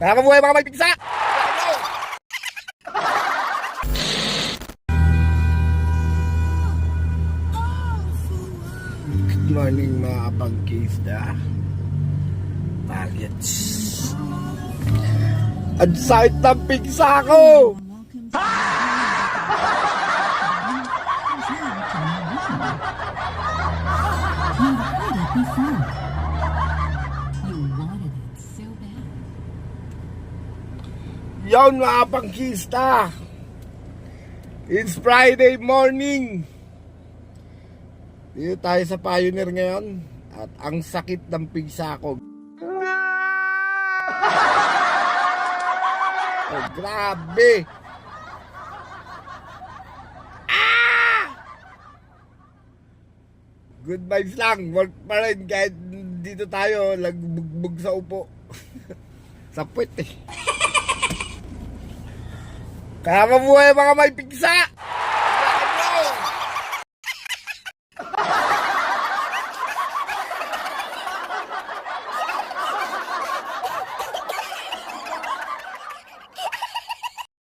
Kaya mabuhay mga may pigsa! Good morning mga pagkista. Bagets. Ang sakit ng pigsa ko! You Yon mga pangkista. It's Friday morning. Dito tayo sa Pioneer ngayon. At ang sakit ng pigsa ko. Oh, grabe. Ah! Good vibes lang. Work pa rin kahit dito tayo nagbugbog sa upo. sa puwet eh. Kaya mabuhay mga may pigsa!